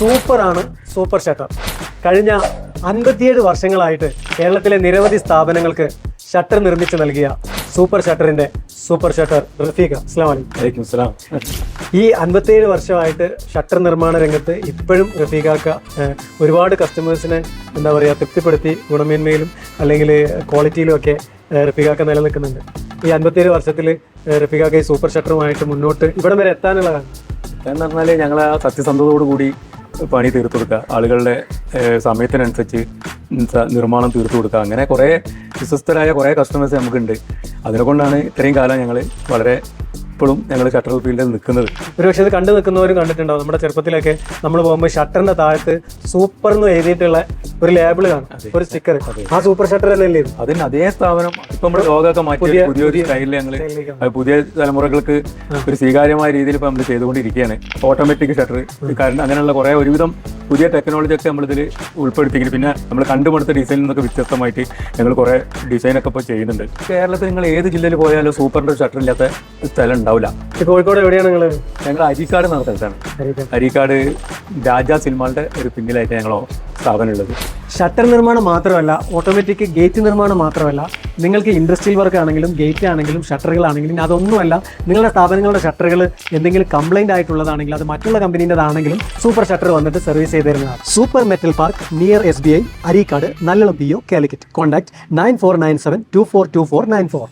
സൂപ്പറാണ് super shutter. കഴിഞ്ഞ അൻപത്തിയേഴ് വർഷങ്ങളായിട്ട് കേരളത്തിലെ നിരവധി സ്ഥാപനങ്ങൾക്ക് ഷട്ടർ നിർമ്മിച്ച് നൽകിയ സൂപ്പർ ഷട്ടറിന്റെ സൂപ്പർ ഷട്ടർ റഫീഖ അസ്ലാം സ്ലാം. ഈ അൻപത്തിയേഴ് വർഷമായിട്ട് ഷട്ടർ നിർമ്മാണ രംഗത്ത് ഇപ്പോഴും റഫീഖാക്ക ഒരുപാട് കസ്റ്റമേഴ്സിനെ എന്താ പറയുക തൃപ്തിപ്പെടുത്തി ഗുണമേന്മയിലും അല്ലെങ്കിൽ ക്വാളിറ്റിയിലും ഒക്കെ റഫീഖാക്ക നിലനിൽക്കുന്നുണ്ട്. ഈ അൻപത്തിയേഴ് വർഷത്തിൽ റഫീഖാക്ക ഈ സൂപ്പർ ഷട്ടറുമായിട്ട് മുന്നോട്ട് ഇവിടം വരെ എത്താനുള്ളതാണ്. എന്ന് പറഞ്ഞാൽ ഞങ്ങൾ സത്യസന്ധതയോടുകൂടി സത്യസന്ധതയോട് കൂടി പണി തീർത്തു കൊടുക്കുക. ആളുകളുടെ സമയത്തിനനുസരിച്ച് നിർമ്മാണം തീർത്തു കൊടുക്കുക. അങ്ങനെ കുറേ വിശ്വസ്തരായ കുറേ കസ്റ്റമേഴ്സ് നമുക്കുണ്ട്. അതിനെക്കൊണ്ടാണ് ഇത്രയും കാലം ഞങ്ങൾ വളരെ ഇപ്പോഴും ഞങ്ങൾ ഷട്ടർ ഫീൽഡിൽ നിൽക്കുന്നത്. ഒരു പക്ഷേ ഇത് കണ്ടു നിൽക്കുന്നവരും കണ്ടിട്ടുണ്ടാവും. നമ്മുടെ ചെറുപ്പത്തിലൊക്കെ നമ്മൾ പോകുമ്പോൾ ഷട്ടറിന്റെ താഴത്ത് സൂപ്പർ എന്ന് എഴുതിയിട്ടുള്ള ഒരു ലേബിൾ കാണും ഒരു സ്റ്റിക്കർ ആ സൂപ്പർ ഷട്ടർ അല്ലേ അതിന് അതേ സ്ഥാപനം ഇപ്പൊ നമ്മുടെ ലോകമൊക്കെ മാറ്റി പുതിയൊരു സ്റ്റൈലിൽ ഞങ്ങൾ പുതിയ തലമുറകൾക്ക് ഒരു സ്വീകാര്യമായ രീതിയിൽ ഇപ്പൊ നമ്മൾ ചെയ്തുകൊണ്ടിരിക്കുകയാണ്. ഓട്ടോമാറ്റിക് ഷട്ടർ കാരണം അങ്ങനെയുള്ള കുറെ ഒരുവിധം പുതിയ ടെക്നോളജി ഒക്കെ നമ്മളിതിൽ ഉൾപ്പെടുത്തിക്കുന്നു പിന്നെ നമ്മൾ കണ്ടുപിടുത്ത ഡിസൈനിൽ നിന്നൊക്കെ വ്യത്യസ്തമായിട്ട് ഞങ്ങൾ കുറേ ഡിസൈനൊക്കെ ഇപ്പോൾ ചെയ്യുന്നുണ്ട്. കേരളത്തിൽ നിങ്ങൾ ഏത് ജില്ലയിൽ പോയാലും സൂപ്പറിന്റെ ഷട്ടർ ഇല്ലാത്ത സ്ഥലം ഉണ്ടാവില്ല. കോഴിക്കോട് എവിടെയാണ് നിങ്ങൾ ഞങ്ങൾ അരിക്കാട് നടത്തുന്ന സ്ഥലത്താണ്. അരിക്കാട്. രാജാ സിനിമകളുടെ ഒരു പിന്നിലായിട്ട് ഞങ്ങൾ സ്ഥാപനം ഉള്ളത് ഷട്ടർ നിർമ്മാണം മാത്രമല്ല ഓട്ടോമാറ്റിക് ഗേറ്റ് നിർമ്മാണം മാത്രമല്ല നിങ്ങൾക്ക് ഇൻഡസ്ട്രിയൽ വർക്ക് ആണെങ്കിലും ഗേറ്റ് ആണെങ്കിലും ഷട്ടറുകളാണെങ്കിലും അതൊന്നുമല്ല നിങ്ങളുടെ സ്ഥാപനങ്ങളുടെ ഷട്ടറുകൾ എന്തെങ്കിലും കംപ്ലൈന്റ് ആയിട്ടുള്ളതാണെങ്കിൽ അത് മറ്റുള്ള കമ്പനീന്റെതാണെങ്കിലും സൂപ്പർ ഷട്ടർ വന്നിട്ട് സർവീസ് ചെയ്ത് തരുന്നതാണ് super metal park near S B I Areekad Nallalam P Calicut contact nine four nine seven two four two four nine four